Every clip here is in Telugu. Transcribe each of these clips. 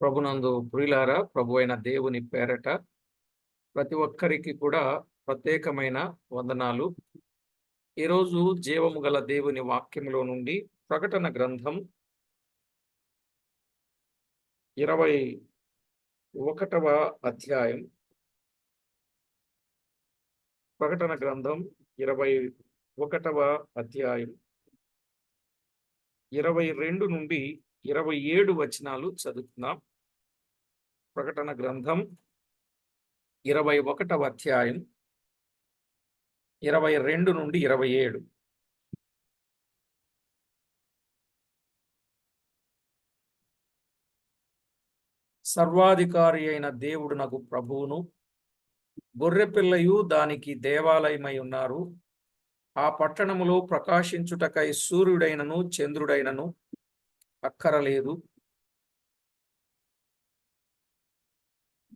ప్రభునందు ప్రియులారా ప్రభు అయిన దేవుని పేరట ప్రతి ఒక్కరికి కూడా ప్రత్యేకమైన వందనాలు. ఈరోజు జీవము గల దేవుని వాక్యంలో నుండి ప్రకటన గ్రంథం ఇరవై ఒకటవ అధ్యాయం. ప్రకటన గ్రంథం ఇరవై ఒకటవ అధ్యాయం. ఇరవై రెండు నుండి ఇరవై ఏడు వచనాలు చదువుతున్నాం. ప్రకటన గ్రంథం ఇరవై ఒకటవ అధ్యాయం ఇరవై రెండు నుండి ఇరవై ఏడు. సర్వాధికారి అయిన దేవుడు నాకు ప్రభువును గొర్రెపిల్లయు దానికి దేవాలయమై ఉన్నారు. ఆ పట్టణములో ప్రకాశించుటకై సూర్యుడైనను చంద్రుడైనను అక్కరలేదు.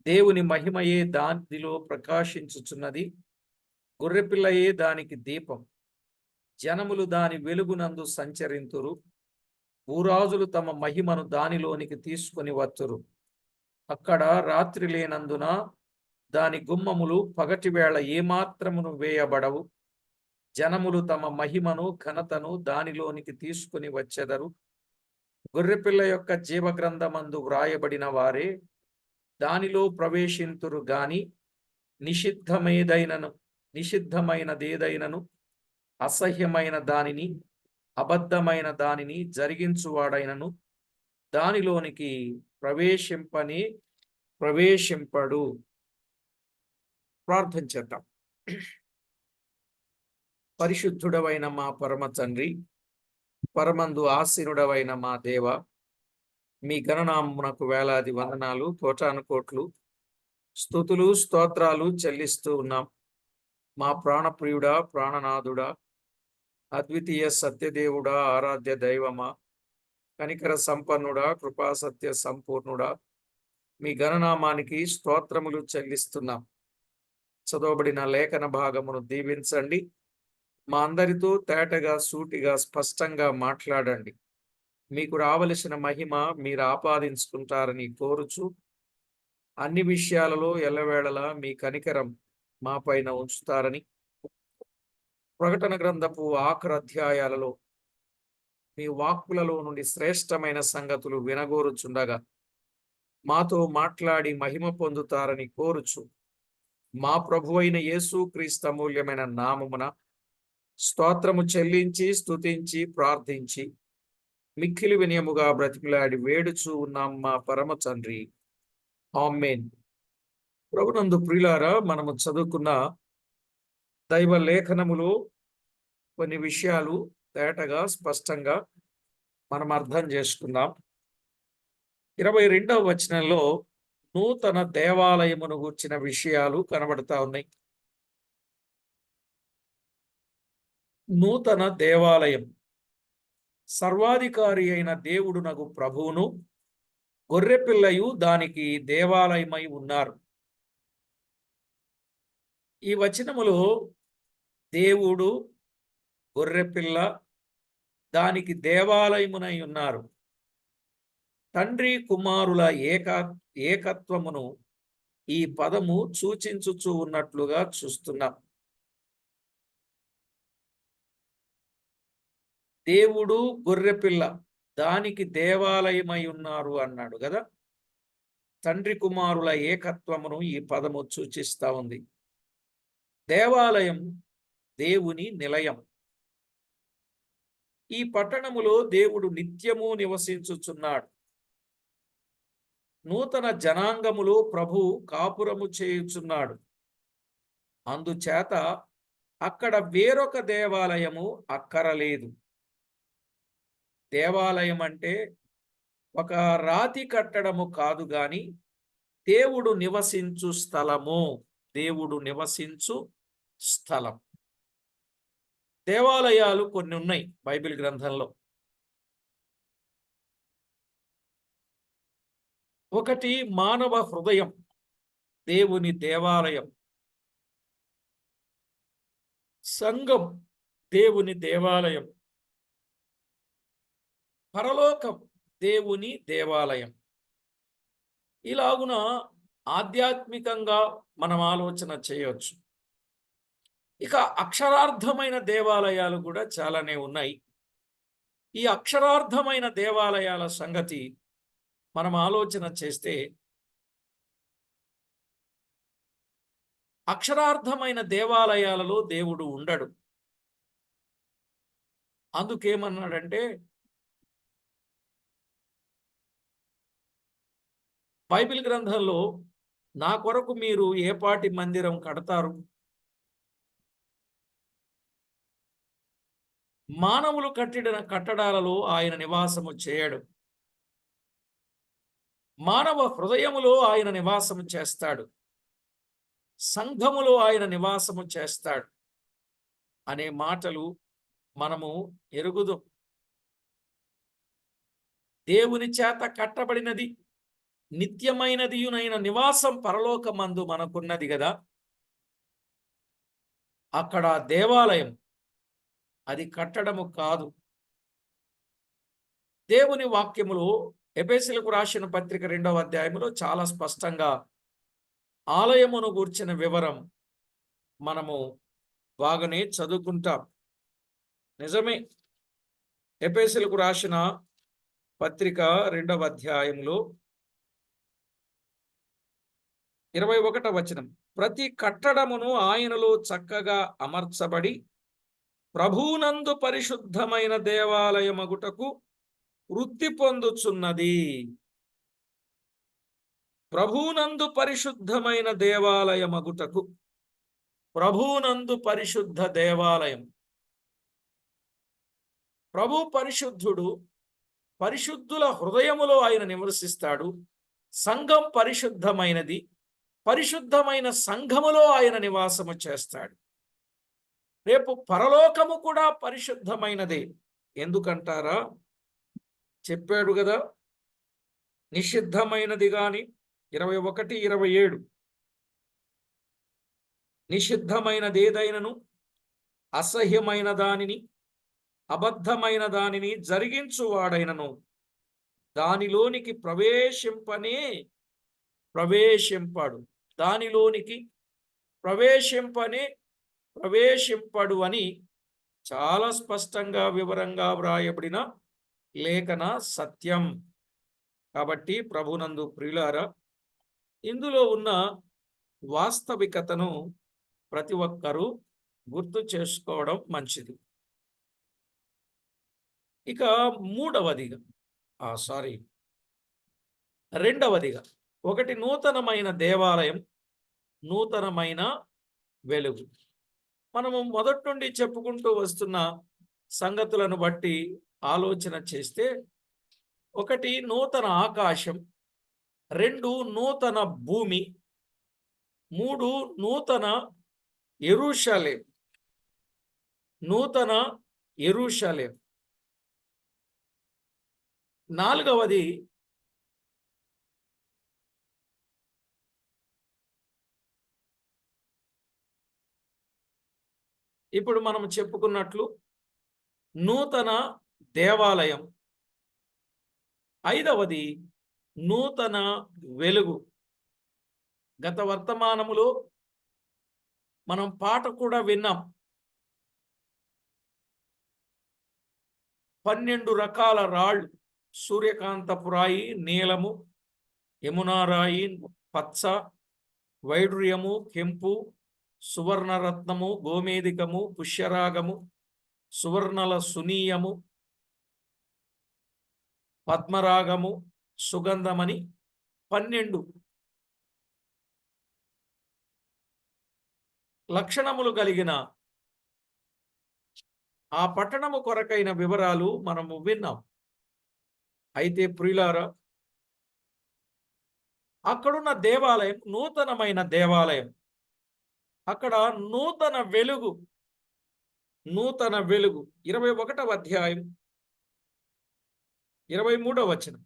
దేవుని మహిమయే దానిలో ప్రకాశించుచున్నది. గొర్రెపిల్లయే దానికి దీపం. జనములు దాని వెలుగునందు సంచరింతురు. భూరాజులు తమ మహిమను దానిలోనికి తీసుకొని వచ్చురు. అక్కడ రాత్రి లేనందున దాని గుమ్మములు పగటివేళ ఏమాత్రమును వేయబడవు. జనములు తమ మహిమను ఘనతను దానిలోనికి తీసుకుని వచ్చెదరు. గొర్రెపిల్ల యొక్క జీవగ్రంథమందు వ్రాయబడిన వారే దానిలో ప్రవేశింతురు గాని నిషిద్ధమేదైనను నిషిద్ధమైనదేదైనను అసహ్యమైన దానిని అబద్ధమైన దానిని జరిగించువాడైనను దానిలోనికి ప్రవేశింపని ప్రవేశింపడు. ప్రార్థన చేద్దాం. పరిశుద్ధుడవైన మా పరమ తండ్రి పరమందు ఆసీనుడవైన మా దేవ మీ గణనామునకు వేలాది వందనాలు కోటాను కోట్లు స్థుతులు స్తోత్రాలు చెల్లిస్తూ ఉన్నాం. మా ప్రాణప్రియుడా ప్రాణనాథుడా అద్వితీయ సత్యదేవుడా ఆరాధ్య దైవమా కనికర సంపన్నుడా కృపా సత్య సంపూర్ణుడా మీ గణనామానికి స్తోత్రములు చెల్లిస్తున్నాం. చదవబడిన లేఖన భాగమును దీవించండి. మా అందరితో తేటగా సూటిగా స్పష్టంగా మాట్లాడండి. మీకు రావలసిన మహిమ మీరు ఆపాదించుకుంటారని కోరుచు అన్ని విషయాలలో ఎల్లవేళలా మీ కనికరం మా పైన ఉంచుతారని ప్రకటన గ్రంథపు ఆఖరు అధ్యాయాలలో మీ వాక్కులలో నుండి శ్రేష్టమైన సంగతులు వినగోరుచుండగా మాతో మాట్లాడి మహిమ పొందుతారని కోరుచు మా ప్రభువైన యేసు క్రీస్తమూల్యమైన నామమున స్తోత్రము చెల్లించి స్తుతించి ప్రార్థించి మిక్కిలి వినయముగా బ్రతికిలాడి వేడుచు ఉన్నాం మా పరమ తండ్రి. ఆమెన్. ప్రభునందు ప్రియులారా మనము చదువుకున్న దైవ లేఖనములో కొన్ని విషయాలు తేటగా స్పష్టంగా మనం అర్థం చేసుకుందాం. ఇరవై రెండవ వచనంలో నూతన దేవాలయమును గూర్చిన విషయాలు కనబడతా ఉన్నాయి. నూతన దేవాలయం. సర్వాధికారి అయిన దేవుడు నగు ప్రభువును గొర్రెపిల్లయు దానికి దేవాలయమై ఉన్నారు. ఈ వచనములో దేవుడు గొర్రెపిల్ల దానికి దేవాలయమునై ఉన్నారు. తండ్రి కుమారుల ఏక ఏకత్వమును ఈ పదము సూచించుచూ ఉన్నట్లుగా చూస్తున్నాం. దేవుడు గొర్రెపిల్ల దానికి దేవాలయమై ఉన్నారు అన్నాడు కదా? తండ్రి కుమారుల ఏకత్వమును ఈ పదము సూచిస్తా ఉంది. దేవాలయం దేవుని నిలయం. ఈ పట్టణములో దేవుడు నిత్యము నివసించుచున్నాడు. నూతన జనాంగములో ప్రభు కాపురము చేయుచున్నాడు. అందుచేత అక్కడ వేరొక దేవాలయము అక్కరలేదు. దేవాలయం అంటే ఒక రాతి కట్టడము కాదు గాని దేవుడు నివసించు స్థలము. దేవుడు నివసించు స్థలం. దేవాలయాలు కొన్ని ఉన్నాయి బైబిల్ గ్రంథంలో. ఒకటి మానవ హృదయం దేవుని దేవాలయం. సంఘం దేవుని దేవాలయం. పరలోకం దేవుని దేవాలయం. ఇలాగున ఆధ్యాత్మికంగా మనం ఆలోచన చేయవచ్చు ఇక అక్షరార్థమైన దేవాలయాలు కూడా చాలానే ఉన్నాయి. ఈ అక్షరార్థమైన దేవాలయాల సంగతి మనం ఆలోచన చేస్తే అక్షరార్థమైన దేవాలయాలలో దేవుడు ఉండడు. అందుకేమన్నాడంటే బైబిల్ గ్రంథంలో నా కొరకు మీరు ఏపాటి మందిరం కడతారు? మానవులు కట్టిన కట్టడాలలో ఆయన నివాసము చేయడు. మానవ హృదయములో ఆయన నివాసము చేస్తాడు. సంఘములో ఆయన నివాసము చేస్తాడు. అనే మాటలు మనము ఎరుగుదు. దేవుని చేత కట్టబడినది నిత్యమైనదియునైన నివాసం పరలోకమందు మనకున్నది కదా అక్కడ దేవాలయం. అది కట్టడము కాదు. దేవుని వాక్యములు ఎపేసులకు రాసిన పత్రిక రెండవ అధ్యాయములో చాలా స్పష్టంగా ఆలయమును గూర్చిన వివరం మనము బాగానే చదువుకుంటాం. నిజమే. ఎపేసిలకు రాసిన పత్రిక రెండవ అధ్యాయంలో ఇరవై ఒకటవ వచనం. ప్రతి కట్టడమును ఆయనలో చక్కగా అమర్చబడి ప్రభునందు పరిశుద్ధమైన దేవాలయమగుటకు వృద్ధి పొందుచున్నది. ప్రభునందు పరిశుద్ధమైన దేవాలయమగుటకు ప్రభునందు పరిశుద్ధ దేవాలయం. ప్రభు పరిశుద్ధుడు పరిశుద్ధుల హృదయములో ఆయన నివసిస్తాడు. సంఘం పరిశుద్ధమైనది. పరిశుద్ధమైన సంఘములో ఆయన నివాసము చేస్తాడు. రేపు పరలోకము కూడా పరిశుద్ధమైనదే. ఎందుకంటారా? చెప్పాడు కదా. నిషిద్ధమైనది కానీ ఇరవై ఒకటి ఇరవై ఏడు. నిషిద్ధమైనదేదైనను? అసహ్యమైన దానిని అబద్ధమైన దానిని జరిగించువాడైనను. దానిలోనికి ప్రవేశింపనే ప్రవేశింపడు. దానిలోనికి ప్రవేశింపని ప్రవేశింపడు అని చాలా స్పష్టంగా వివరంగా వ్రాయబడిన లేఖన సత్యం. కాబట్టి ప్రభునందు ప్రియులారా ఇందులో ఉన్న వాస్తవికతను ప్రతి ఒక్కరూ గుర్తు చేసుకోవడం మంచిది. ఇక మూడవదిగా సారీ రెండవదిగా ఒకటి నూతనమైన దేవాలయం నూతనమైన వెలుగు. మనము మొదటి నుండి చెప్పుకుంటూ వస్తున్న సంగతులను బట్టి ఆలోచన చేస్తే ఒకటి నూతన ఆకాశం రెండు నూతన భూమి మూడు నూతన ఎరుషలేం. నూతన ఎరుషలేం. నాలుగవది ఇప్పుడు మనం చెప్పుకున్నట్లు నూతన దేవాలయం. ఐదవది నూతన వెలుగు. గత వర్తమానములో మనం పాట కూడా విన్నాం. పన్నెండు రకాల రాళ్ళు. సూర్యకాంతపు రాయి నీలము యమునారాయి పచ్చ వైడూర్యము కెంపు సువర్ణరత్నము గోమేదికము పుష్యరాగము సువర్ణల సునీయము పద్మరాగము సుగంధమని పన్నెండు. లక్షణములు కలిగిన ఆ పట్టణము కొరకైన వివరాలు మనము విన్నాం. అయితే ప్రియులారా అక్కడున్న దేవాలయం నూతనమైన దేవాలయం. అక్కడ నూతన వెలుగు నూతన వెలుగు. ఇరవై ఒకటవ అధ్యాయం. ఇరవై మూడవ వచనం.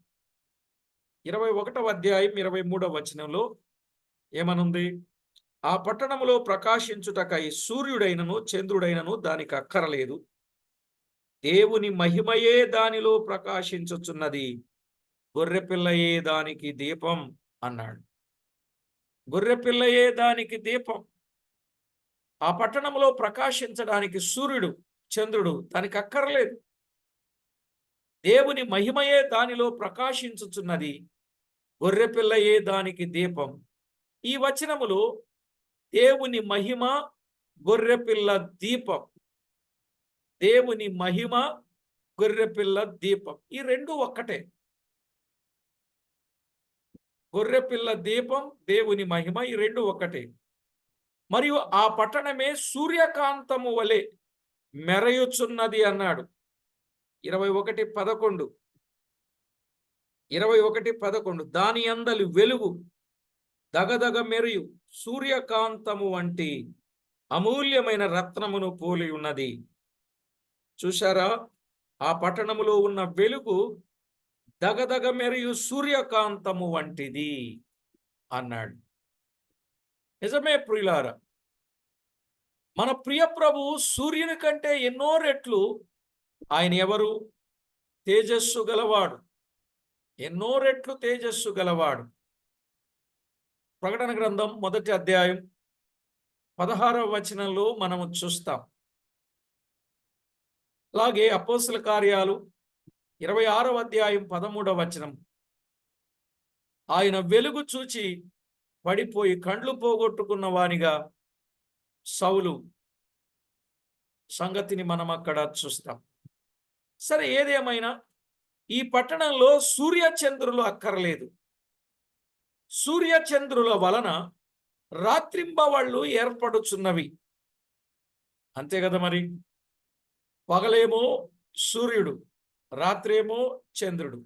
ఇరవై ఒకటవ అధ్యాయం ఇరవై మూడవ వచనంలో ఏమనుంది? ఆ పట్టణములో ప్రకాశించుటకై సూర్యుడైనను చంద్రుడైనను దానికి అక్కరలేదు. దేవుని మహిమయే దానిలో ప్రకాశించుచున్నది. గొర్రెపిల్లయే దానికి దీపం అన్నాడు. గొర్రెపిల్లయే దానికి దీపం. ఆ పట్టణంలో ప్రకాశించడానికి సూర్యుడు చంద్రుడు దానికి అక్కర్లేదు దేవుని మహిమయే దానిలో ప్రకాశించుచున్నది గొర్రెపిల్లయే దానికి దీపం. ఈ వచనములో దేవుని మహిమ గొర్రెపిల్ల దీపం. దేవుని మహిమ గొర్రెపిల్ల దీపం. ఈ రెండు ఒక్కటే. గొర్రెపిల్ల దీపం దేవుని మహిమ ఈ రెండు ఒక్కటే. మరియు ఆ పట్టణమే సూర్యకాంతము వలె మెరయుచున్నది అన్నాడు. ఇరవై ఒకటి పదకొండు. ఇరవై ఒకటి పదకొండు. దాని అందలి వెలుగు దగదగ మెరియు. సూర్యకాంతము వంటి అమూల్యమైన రత్నమును పోలి ఉన్నది. చూశారా? ఆ పట్టణములో ఉన్న వెలుగు దగదగ మెరియు సూర్యకాంతము వంటిది అన్నాడు. నిజమే ప్రియులారా మన ప్రియ ప్రభు సూర్యుని కంటే ఎన్నో రెట్లు ఆయన ఎవరు? తేజస్సు గలవాడు. ఎన్నో రెట్లు తేజస్సు గలవాడు. ప్రకటన గ్రంథం మొదటి అధ్యాయం పదహారవ వచనంలో మనము చూస్తాం. అలాగే అపోసల కార్యాలు ఇరవై ఆరవ అధ్యాయం పదమూడవ వచనం. ఆయన వెలుగు చూచి పడిపోయి కండ్లు పోగొట్టుకున్న వానిగా సౌలు సంగతిని మనం అక్కడ చూస్తాం. సరే ఏదేమైనా ఈ పట్టణంలో సూర్యచంద్రులు అక్కర్లేదు. సూర్యచంద్రుల వలన రాత్రింబవళ్ళు ఏర్పడుచున్నవి. అంతే కదా మరి? పగలేమో సూర్యుడు రాత్రేమో చంద్రుడు.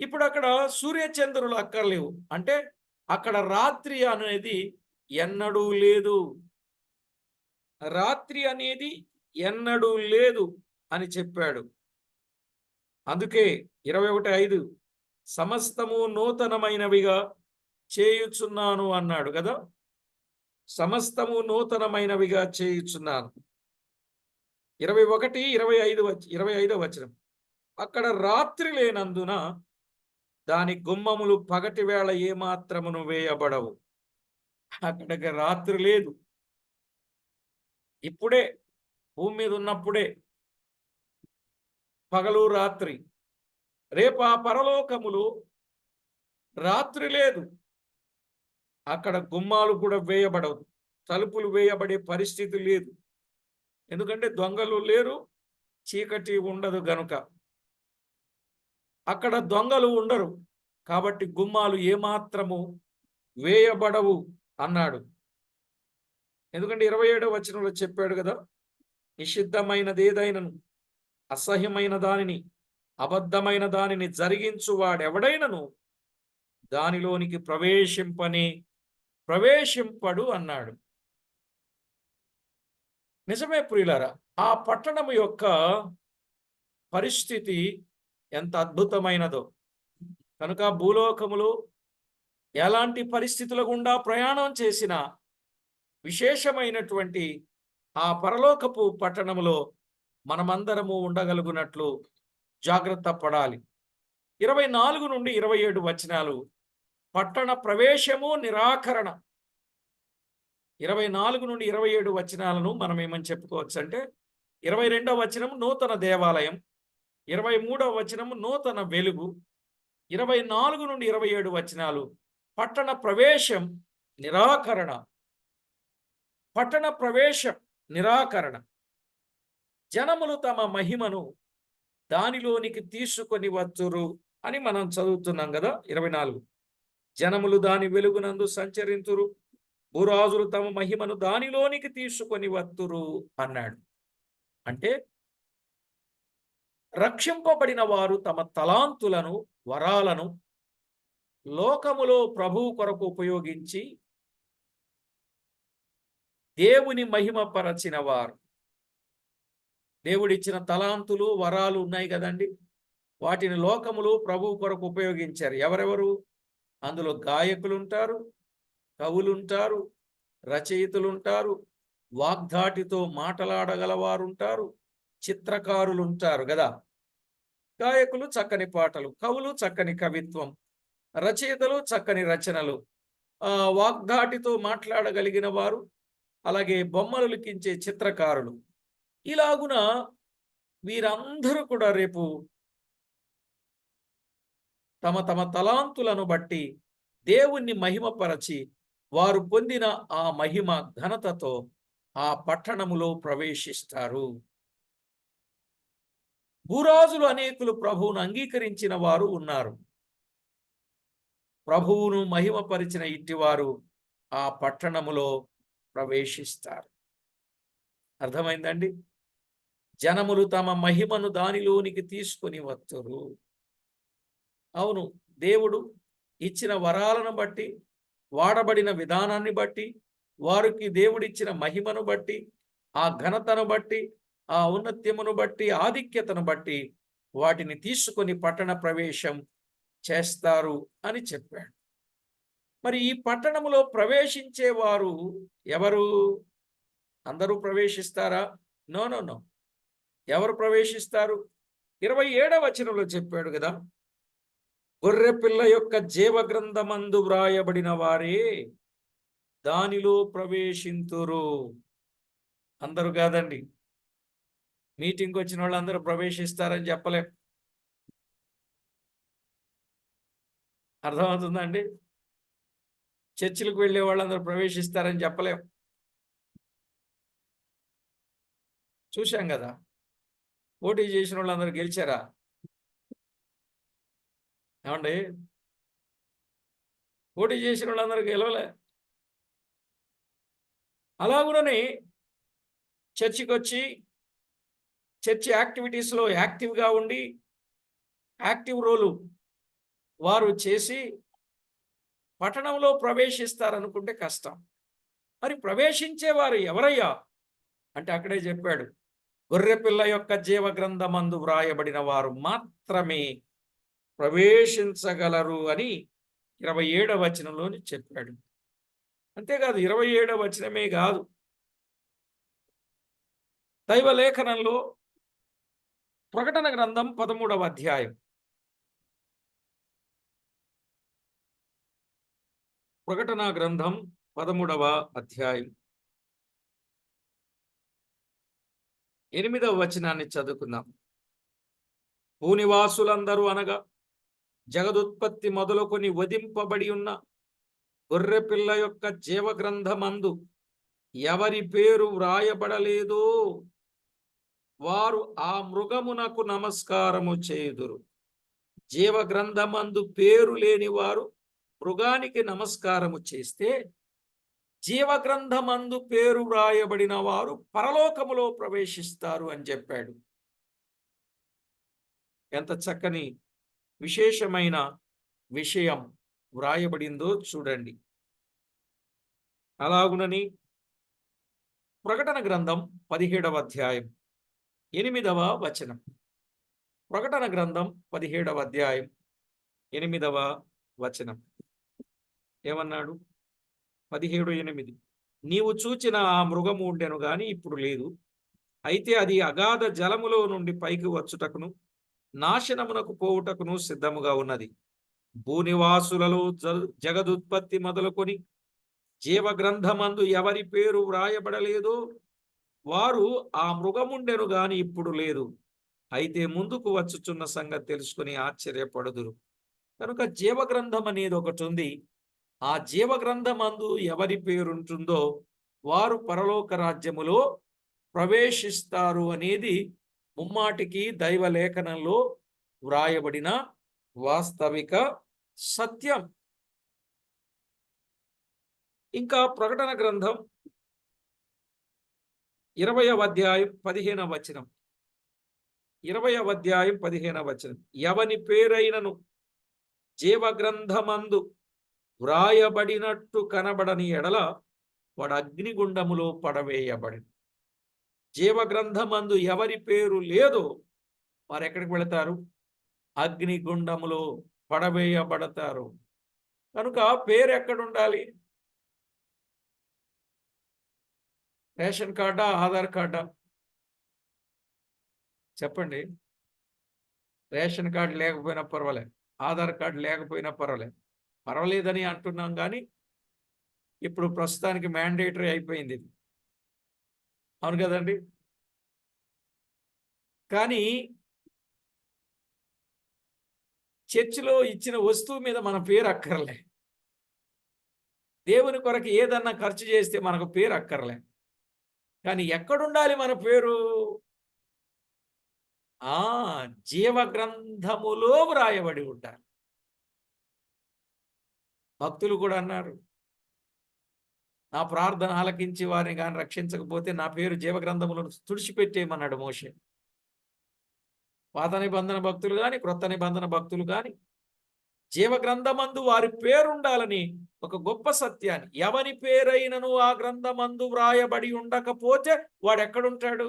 ఇప్పుడు అక్కడ సూర్యచంద్రులు అక్కర్లేవు. అంటే అక్కడ రాత్రి అనేది ఎన్నడూ లేదు. రాత్రి అనేది ఎన్నడూ లేదు అని చెప్పాడు. అందుకే ఇరవై ఒకటి ఐదు సమస్తము నూతనమైనవిగా చేయుచున్నాను అన్నాడు కదా. సమస్తము నూతనమైనవిగా చేయుచున్నాను. ఇరవై ఒకటి ఇరవై ఐదు ఇరవై ఐదో వచనం. అక్కడ రాత్రి లేనందున దాని గుమ్మములు పగటి వేళ ఏమాత్రమును వేయబడవు. అక్కడికి రాత్రి లేదు. ఇప్పుడే భూమి మీద ఉన్నప్పుడే పగలు రాత్రి. రేపు ఆ పరలోకములు రాత్రి లేదు. అక్కడ గుమ్మాలు కూడా వేయబడవు. తలుపులు వేయబడే పరిస్థితి లేదు. ఎందుకంటే దొంగలు లేరు చీకటి ఉండదు గనుక. అక్కడ దొంగలు ఉండరు. కాబట్టి గుమ్మాలు ఏమాత్రము వేయబడవు అన్నాడు. ఎందుకంటే ఇరవై ఏడవ వచనంలో చెప్పాడు కదా నిషిద్ధమైనది ఏదైనను అసహ్యమైన దానిని అబద్ధమైన దానిని జరిగించు వాడెవడైనను దానిలోనికి ప్రవేశింపని ప్రవేశింపడు అన్నాడు. నిజమే ప్రియులారా ఆ పట్టణం యొక్క పరిస్థితి ఎంత అద్భుతమైనదో. కనుక భూలోకములో ఎలాంటి పరిస్థితుల గుండా ప్రయాణం చేసినా విశేషమైనటువంటి ఆ పరలోకపు పట్టణములో మనమందరము ఉండగలుగునట్లు జాగ్రత్త పడాలి. ఇరవై నాలుగు నుండి ఇరవై ఏడు వచనాలు పట్టణ ప్రవేశము నిరాకరణ. ఇరవై నాలుగు నుండి ఇరవై ఏడు వచనాలను మనం ఏమని చెప్పుకోవచ్చు అంటే ఇరవై రెండవ వచనం నూతన దేవాలయం ఇరవై మూడవ వచనము నూతన వెలుగు ఇరవై నాలుగు నుండి ఇరవై ఏడు వచనాలు పట్టణ ప్రవేశం నిరాకరణ. పట్టణ ప్రవేశం నిరాకరణ. జనములు తమ మహిమను దానిలోనికి తీసుకొని వచ్చురు అని మనం చదువుతున్నాం కదా ఇరవై నాలుగు. జనములు దాని వెలుగునందు సంచరింతురు భూరాజులు తమ మహిమను దానిలోనికి తీసుకొని వత్తురు అన్నాడు. అంటే రక్షింపబడిన వారు తమ తలాంతులను వరాలను లోకములో ప్రభువు కొరకు ఉపయోగించి దేవుని మహిమపరచిన వారు దేవుడిచ్చిన తలాంతులు వరాలు ఉన్నాయి కదండి. వాటిని లోకములు ప్రభువు కొరకు ఉపయోగించారు. ఎవరెవరు? అందులో గాయకులుంటారు కవులుంటారు రచయితలుంటారు వాగ్ధాటితో మాటలాడగలవారుంటారు చిత్రకారులుంటారు చిత్రకారులు ఉంటారు కదా గాయకులు చక్కని పాటలు కవులు చక్కని కవిత్వం రచయితలు చక్కని రచనలు. ఆ, వాగ్దాటితో మాట్లాడగలిగిన వారు అలాగే బొమ్మలు లిఖించే చిత్రకారులు. ఇలాగున వీరందరూ కూడా రేపు తమ తమ తలాంతులను బట్టి దేవుణ్ణి మహిమపరచి వారు పొందిన ఆ మహిమ ఘనతతో ఆ పట్టణములో ప్రవేశిస్తారు. భూరాజులు అనేకులు ప్రభువును అంగీకరించిన వారు ఉన్నారు. ప్రభువును మహిమపరిచిన ఇట్టివారు ఆ పట్టణములో ప్రవేశిస్తారు. అర్థమైందండి? జనములు తమ మహిమను దానిలోనికి తీసుకొని వస్తురు అవును దేవుడు ఇచ్చిన వరాలను బట్టి వాడబడిన విధానాన్ని బట్టి వారికి దేవుడిచ్చిన మహిమను బట్టి ఆ ఘనతను బట్టి ఆ ఔన్నత్యమును బట్టి ఆధిక్యతను బట్టి వాటిని తీసుకొని పట్టణ ప్రవేశం చేస్తారు అని చెప్పాడు. మరి ఈ పట్టణములో ప్రవేశించేవారు ఎవరు? అందరూ ప్రవేశిస్తారా? No no no. ఎవరు ప్రవేశిస్తారు? ఇరవై ఏడవ వచనంలో చెప్పాడు కదా గొర్రె పిల్ల యొక్క జీవ గ్రంథమందు వ్రాయబడిన వారే దానిలో ప్రవేశింతురు. అందరూ కాదండి. మీటింగ్కి వచ్చిన వాళ్ళందరూ ప్రవేశిస్తారని చెప్పలేం. అర్థమవుతుందండి చర్చిలకు వెళ్ళే వాళ్ళందరూ ప్రవేశిస్తారని చెప్పలేం. చూశాం కదా. పోటీ చేసిన వాళ్ళందరూ గెలిచారా? ఏమండి? పోటీ చేసిన వాళ్ళందరూ గెలవలే. కూడానే చర్చికి వచ్చి చర్చి యాక్టివిటీస్లో యాక్టివ్గా ఉండి యాక్టివ్ రోలు వారు చేసి పట్టణంలో ప్రవేశిస్తారనుకుంటే కష్టం. మరి ప్రవేశించేవారు ఎవరయ్యా? అంటే అక్కడే చెప్పాడు. గొర్రెపిల్ల యొక్క జీవగ్రంథమందు వ్రాయబడిన వారు మాత్రమే ప్రవేశించగలరు అని ఇరవై ఏడవ వచనంలోని చెప్పాడు. అంతేకాదు ఇరవై ఏడవ వచనమే కాదు. దైవలేఖనంలో ప్రకటన గ్రంథం పదమూడవ అధ్యాయం. ప్రకటన గ్రంథం పదమూడవ అధ్యాయం. ఎనిమిదవ వచనాన్ని చదువుకుందాం. భూనివాసులందరూ అనగా జగదుత్పత్తి మొదలుకొని వధింపబడి ఉన్న గొర్రెపిల్ల యొక్క జీవగ్రంథమందు ఎవరి పేరు వ్రాయబడలేదో వారు ఆ మృగమునకు నమస్కారము చేయుదురు. జీవగ్రంథమందు పేరు లేని వారు మృగానికి నమస్కారము చేస్తే జీవగ్రంథమందు పేరు వ్రాయబడిన వారు పరలోకములో ప్రవేశిస్తారు అని చెప్పాడు. ఎంత చక్కని విశేషమైన విషయం వ్రాయబడిందో చూడండి. అలాగునని ప్రకటన గ్రంథం పదిహేడవ అధ్యాయం ఎనిమిదవ వచనం. ప్రకటన గ్రంథం పదిహేడవ అధ్యాయం ఎనిమిదవ వచనం. ఏమన్నాడు? పదిహేడు ఎనిమిది. నీవు చూచిన ఆ మృగము ఉండెను గాని ఇప్పుడు లేదు. అయితే అది అగాధ జలములో నుండి పైకి వచ్చుటకును నాశనమునకు పోవుటకును సిద్ధముగా ఉన్నది. భూనివాసులలో జ- జగదుత్పత్తి మొదలుకొని జీవగ్రంథమందు ఎవరి పేరు వ్రాయబడలేదో వారు ఆ మృగముండెను గాని ఇప్పుడు లేదు. అయితే ముందుకు వచ్చుచున్న సంగతి తెలుసుకుని ఆశ్చర్యపడుదురు. కనుక జీవగ్రంథం అనేది ఒకటి ఉంది. ఆ జీవగ్రంథమందు ఎవరి పేరుంటుందో వారు పరలోక రాజ్యములో ప్రవేశిస్తారు అనేది ముమ్మాటికి దైవలేఖనంలో వ్రాయబడిన వాస్తవిక సత్యం. ఇంకా ప్రకటన గ్రంథం ఇరవయవ అధ్యాయం పదిహేనవ వచనం. ఇరవయవ అధ్యాయం పదిహేనవ వచనం. ఎవని పేరైనను జీవగ్రంథమందు వ్రాయబడినట్టు కనబడని ఎడల వాడు అగ్నిగుండములో పడవేయబడి. జీవగ్రంథమందు ఎవరి పేరు లేదో వారు ఎక్కడికి వెళతారు? అగ్నిగుండములో పడవేయబడతారు. కనుక పేరు ఎక్కడ ఉండాలి రేషన్ కార్డా ఆధార్ కార్డా? చెప్పండి. రేషన్ కార్డు లేకపోయినా పర్వాలేదు ఆధార్ కార్డు లేకపోయినా పర్వాలేదు పర్వాలేదని అంటున్నాం కానీ ఇప్పుడు ప్రస్తుతానికి మ్యాండేటరీ అయిపోయింది ఇది. అవును కదండి? కానీ చర్చిలో ఇచ్చిన వస్తువు మీద మన పేరు అక్కర్లే. దేవుని కొరకు ఏదన్నా ఖర్చు చేస్తే మనకు పేరు అక్కర్లే. కానీ ఎక్కడుండాలి మన పేరు? ఆ జీవ గ్రంథములో వ్రాయబడి ఉండాలి. భక్తులు కూడా అన్నారు. నా ప్రార్థన ఆలకించి వారిని కానీ రక్షించకపోతే నా పేరు జీవగ్రంథములను తుడిచిపెట్టేయమన్నాడు మోషే. పాత నిబంధన భక్తులు కానీ క్రొత్త నిబంధన భక్తులు కానీ జీవగ్రంథమందు వారి పేరుండాలని ఒక గొప్ప సత్యాన్ని ఎవని పేరైనను ఆ గ్రంథమందు వ్రాయబడి ఉండకపోతే వాడు ఎక్కడుంటాడు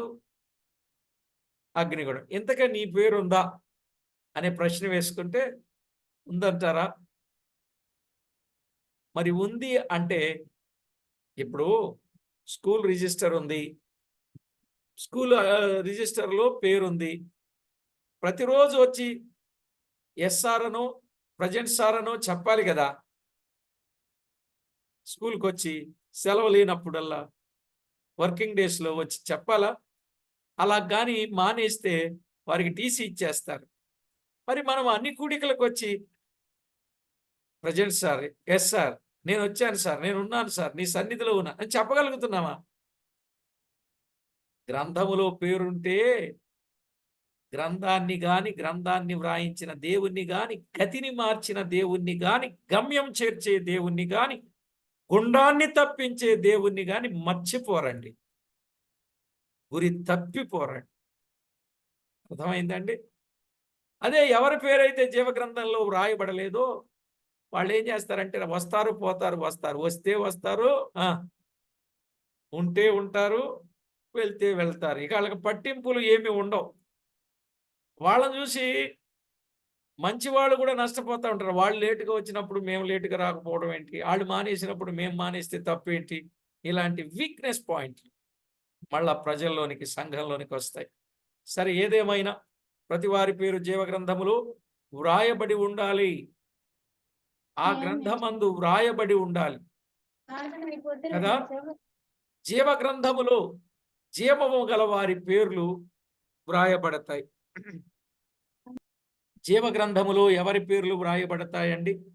అగ్నిగుడు ఇంతకే నీ పేరుందా? అనే ప్రశ్న వేసుకుంటే ఉందంటారా? మరి ఉంది అంటే ఇప్పుడు స్కూల్ రిజిస్టర్ ఉంది. స్కూల్ రిజిస్టర్లో పేరుంది. ప్రతిరోజు వచ్చి ఎస్ఆర్ను అనో ప్రజెంట్ సార్ అనో చెప్పాలి కదా. స్కూల్కి వచ్చి సెలవు లేనప్పుడల్లా వర్కింగ్ డేస్లో వచ్చి చెప్పాలా? అలా కానీ మానేస్తే వారికి టీసీ ఇచ్చేస్తారు. మరి మనం అన్ని కూడికలకు వచ్చి ప్రజెంట్ సార్ ఎస్ సార్ నేను వచ్చాను సార్ నేను ఉన్నాను సార్ నీ సన్నిధిలో ఉన్నా. అని చెప్పగలుగుతున్నామా గ్రంథములో పేరుంటే గ్రంథాన్ని గాని గ్రంథాన్ని వ్రాయించిన దేవుణ్ణి గాని గతిని మార్చిన దేవుణ్ణి గాని గమ్యం చేర్చే దేవుణ్ణి గాని గుండాన్ని తప్పించే దేవుణ్ణి గాని మర్చిపోరండి. గురి తప్పిపోరండి. అర్థమైందండి? అదే ఎవరి పేరైతే జీవగ్రంథంలో వ్రాయబడలేదో వాళ్ళు ఏం చేస్తారంటే వస్తారు పోతారు వస్తారు. వస్తే వస్తారు ఉంటే ఉంటారు వెళ్తే వెళ్తారు. ఇక వాళ్ళకి పట్టింపులు ఏమి ఉండవు. వాళ్ళని చూసి మంచి వాళ్ళు కూడా నష్టపోతూ ఉంటారు. వాళ్ళు లేటుగా వచ్చినప్పుడు మేము లేటుగా రాకపోవడం ఏంటి? వాళ్ళు మానేసినప్పుడు మేము మానేస్తే తప్పేంటి ఇలాంటి వీక్నెస్ పాయింట్లు మళ్ళా ప్రజల్లోనికి సంఘంలోనికి వస్తాయి. సరే ఏదేమైనా ప్రతి వారి పేరు జీవగ్రంథములు వ్రాయబడి ఉండాలి. ఆ గ్రంథమందు వ్రాయబడి ఉండాలి. కదా? జీవ గ్రంథములో జీవము గల వారి పేర్లు వ్రాయబడతాయి. జీవ గ్రంథములో ఎవరి పేర్లు వ్రాయబడతాయండి?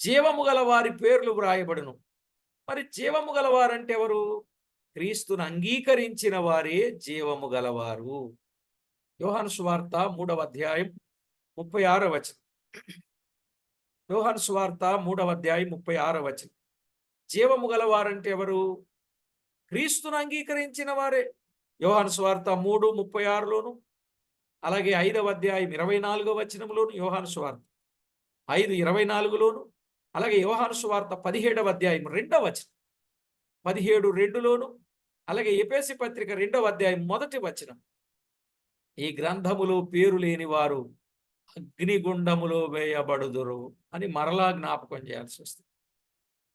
జీవము గల వారి పేర్లు వ్రాయబడును. మరి జీవము గలవారంటే ఎవరు? క్రీస్తును అంగీకరించిన వారే జీవము గలవారు యోహాను సువార్త మూడవ అధ్యాయం ముప్పై ఆరో వచనం. యోహాను సువార్త మూడవ అధ్యాయం ముప్పై ఆరో వచనం. జీవము గలవారంటే ఎవరు? క్రీస్తును అంగీకరించిన వారే. యోహాను సువార్త మూడు ముప్పై ఆరులోను అలాగే ఐదవ అధ్యాయం ఇరవై నాలుగో వచనంలోను యోహాను సువార్త ఐదు ఇరవై నాలుగులోను అలాగే యోహాను సువార్త పదిహేడవ అధ్యాయం రెండవ వచనం. పదిహేడు రెండులోను అలాగే ఎపేసి పత్రిక రెండవ అధ్యాయం మొదటి వచనం. ఈ గ్రంథములో పేరు లేని వారు అగ్నిగుండములో వేయబడుదురు అని మరలా జ్ఞాపకం చేయాల్సి వస్తుంది.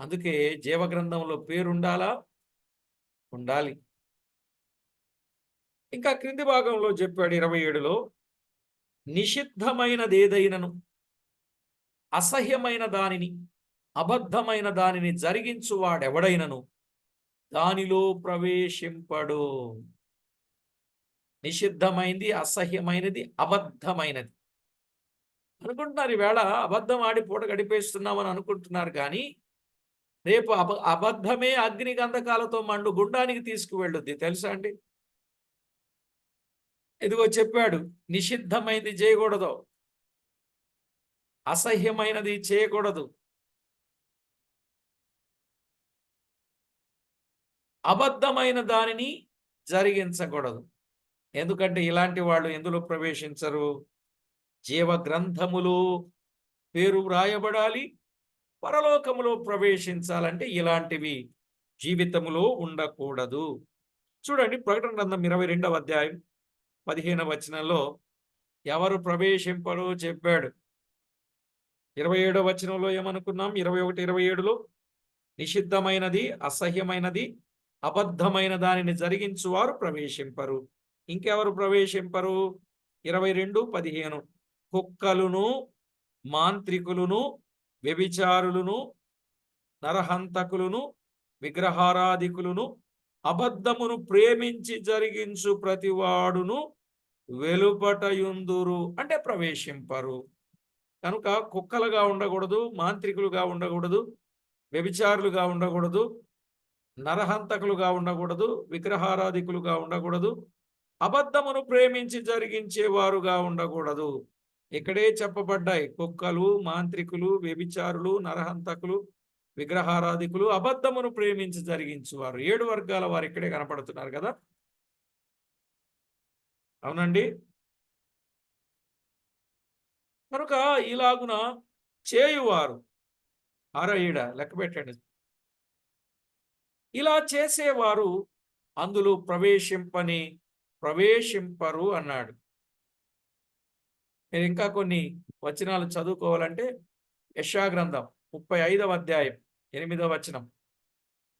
అందుకే జీవగ్రంథంలో పేరుండాలా? ఉండాలి. ఇంకా క్రింది భాగంలో చెప్పాడు ఇరవై ఏడులో నిషిద్ధమైనది ఏదైనను అసహ్యమైన దానిని అబద్ధమైన దానిని జరిగించు వాడెవడైనను దానిలో ప్రవేశింపడు. నిషిద్ధమైంది అసహ్యమైనది అబద్ధమైనది. అనుకుంటున్నారు. ఈవేళ అబద్ధం ఆడి పూట గడిపేస్తున్నామని అనుకుంటున్నారు కానీ రేపు అబ అబద్ధమే అగ్ని గంధకాలతో మండు గుండానికి తీసుకువెళ్ళుద్ది. తెలుసా అండి? ఇదిగో చెప్పాడు నిషిద్ధమైనది చేయకూడదు. అసహ్యమైనది చేయకూడదు. అబద్ధమైన దానిని జరిగించకూడదు. ఎందుకంటే ఇలాంటి వాళ్ళు ఎందులో ప్రవేశించరు? జీవ గ్రంథములో పేరు వ్రాయబడాలి పరలోకములో ప్రవేశించాలంటే ఇలాంటివి జీవితములో ఉండకూడదు. చూడండి ప్రకటన గ్రంథం ఇరవై రెండవ అధ్యాయం పదిహేను వచనంలో ఎవరు ప్రవేశింపడో చెప్పాడు. ఇరవై ఏడవ వచనంలో ఏమనుకున్నాం? ఇరవై ఒకటి ఇరవై ఏడులో నిషిద్ధమైనది అసహ్యమైనది అబద్ధమైన దానిని జరిగించువారు ప్రవేశింపరు. ఇంకెవరు ప్రవేశింపరు? ఇరవై రెండు పదిహేను. కుక్కలును మాంత్రికులను వ్యభిచారులను నరహంతకులను విగ్రహారాధికులను అబద్ధమును ప్రేమించి జరిగించు ప్రతివాడును వెలుపటయుందురు. అంటే ప్రవేశింపరు. కనుక కుక్కలుగా ఉండకూడదు మాంత్రికులుగా ఉండకూడదు వ్యభిచారులుగా ఉండకూడదు నరహంతకులుగా ఉండకూడదు విగ్రహారాధికులుగా ఉండకూడదు అబద్ధమును ప్రేమించి జరిగించేవారుగా ఉండకూడదు. ఇక్కడే చెప్పబడ్డాయి. కుక్కలు మాంత్రికులు వ్యభిచారులు నరహంతకులు విగ్రహారాధికులు అబద్ధమును ప్రేమించి జరిగించువారు. ఏడు వర్గాల వారు ఇక్కడే కనపడుతున్నారు కదా? అవునండి? కనుక ఇలాగున చేయువారు. ఆరో ఈడ లెక్క పెట్టండి. ఇలా చేసేవారు అందులో ప్రవేశింపని ప్రవేశింపరు అన్నాడు. నేను ఇంకా కొన్ని వచనాలు చదువుకోవాలంటే యశాగ్రంథం ముప్పై ఐదవ అధ్యాయం ఎనిమిదవ వచనం.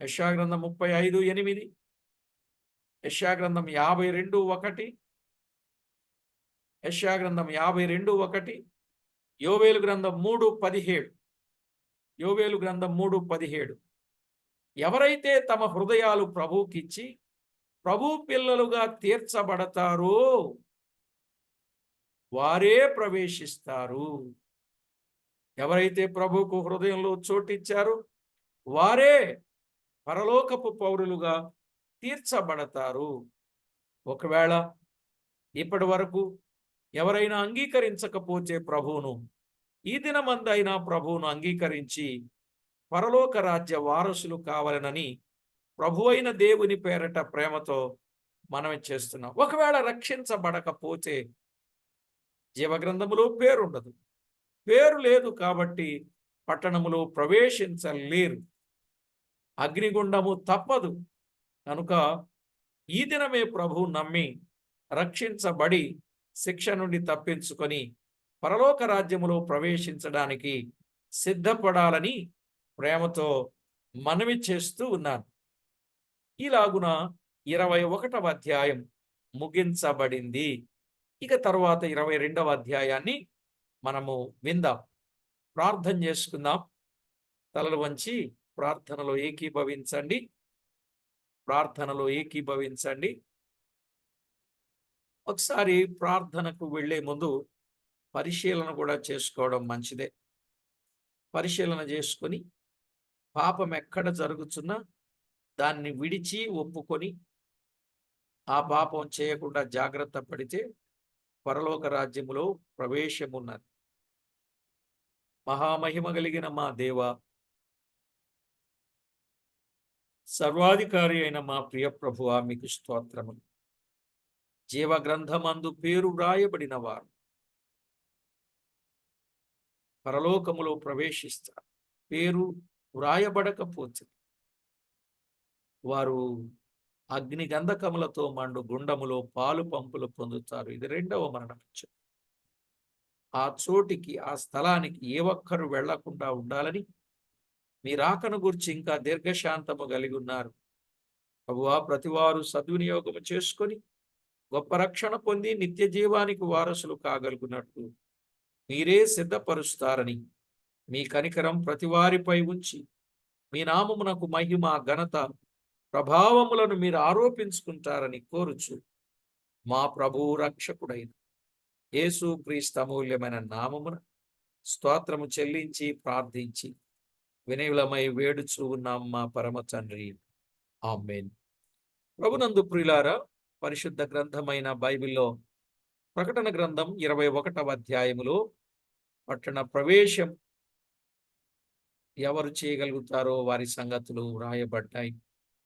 యశాగ్రంథం ముప్పై ఐదు ఎనిమిది. యశాగ్రంథం యాభై రెండు ఒకటి. యశాగ్రంథం యాభై రెండు ఒకటి. యోవేలు గ్రంథం మూడు పదిహేడు. యోవేలు గ్రంథం మూడు పదిహేడు. ఎవరైతే తమ హృదయాలు ప్రభువుకిచ్చి ప్రభు పిల్లలుగా తీర్చబడతారో వారే ప్రవేశిస్తారు. ఎవరైతే ప్రభుకు హృదయంలో చోటిచ్చారో వారే పరలోకపు పౌరులుగా తీర్చబడతారు. ఒకవేళ ఇప్పటి వరకు ఎవరైనా అంగీకరించకపోతే ప్రభువును ఈ దినమందైనా ప్రభువును అంగీకరించి పరలోక రాజ్య వారసులు కావాలనని ప్రభువైన దేవుని పేరట ప్రేమతో మనమే చేస్తున్నాం. ఒకవేళ రక్షించబడకపోతే జీవగ్రంథములో పేరుండదు. పేరు లేదు కాబట్టి పట్టణములో ప్రవేశించలేరు. అగ్నిగుండము తప్పదు. కనుక ఈ దినమే ప్రభు నమ్మి రక్షించబడి శిక్ష నుండి తప్పించుకొని పరలోక రాజ్యములో ప్రవేశించడానికి సిద్ధపడాలని ప్రేమతో మనవి చేస్తూ ఉన్నాను. ఇలాగున ఇరవై ఒకటవ అధ్యాయం ముగించబడింది. ఇక తర్వాత ఇరవై రెండవ అధ్యాయాన్ని మనము విందాం. ప్రార్థన చేసుకుందాం. తలలు వంచి ప్రార్థనలో ఏకీభవించండి. ప్రార్థనలో ఏకీభవించండి. ఒకసారి ప్రార్థనకు వెళ్ళే ముందు పరిశీలన కూడా చేసుకోవడం మంచిదే. పరిశీలన చేసుకొని పాపం ఎక్కడ జరుగుతున్నా దాన్ని విడిచి ఒప్పుకొని ఆ పాపం చేయకుండా జాగ్రత్త పడితే పరలోక రాజ్యములో ప్రవేశమున్నది. మహామహిమ కలిగిన మా దేవ సర్వాధికారి అయిన మా ప్రియ ప్రభువ మీకు స్తోత్రములు జీవ గ్రంథమందు పేరు వ్రాయబడిన వారు పరలోకములో ప్రవేశిస్తారు పేరు వ్రాయబడకపోతే వారు అగ్ని గంధకములతో మండు గుండములో పాలు పంపులు పొందుతారు. ఇది రెండవ మరణం ఆ చోటికి ఆ స్థలానికి ఏ ఒక్కరు వెళ్ళకుండా ఉండాలని మీ రాకను గురించి ఇంకా దీర్ఘశాంతము కలిగి ఉన్నారు. ప్రభువా ప్రతివారు సద్వినియోగము చేసుకొని గొప్ప రక్షణ పొంది నిత్య జీవానికి వారసులు కాగలుగునట్టు మీరే సిద్ధపరుస్తారని మీ కనికరం ప్రతివారిపై ఉంచి మీ నామమునకు మహిమ ఘనత ప్రభావములను మీరు ఆరోపించుకుంటారని కోరుచు. మా ప్రభువు రక్షకుడైన యేసు క్రీస్తమూల్యమైన నామమున స్తోత్రము చెల్లించి ప్రార్థించి వినయులమై వేడుచు ఉన్నాం మా పరమ తండ్రి. ఆమెన్. ప్రభునందు ప్రియులారా పరిశుద్ధ గ్రంథమైన బైబిల్లో ప్రకటన గ్రంథం ఇరవై ఒకటవ అధ్యాయములో పట్టణ ప్రవేశం ఎవరు చేయగలుగుతారో వారి సంగతులు వ్రాయబడ్డాయి.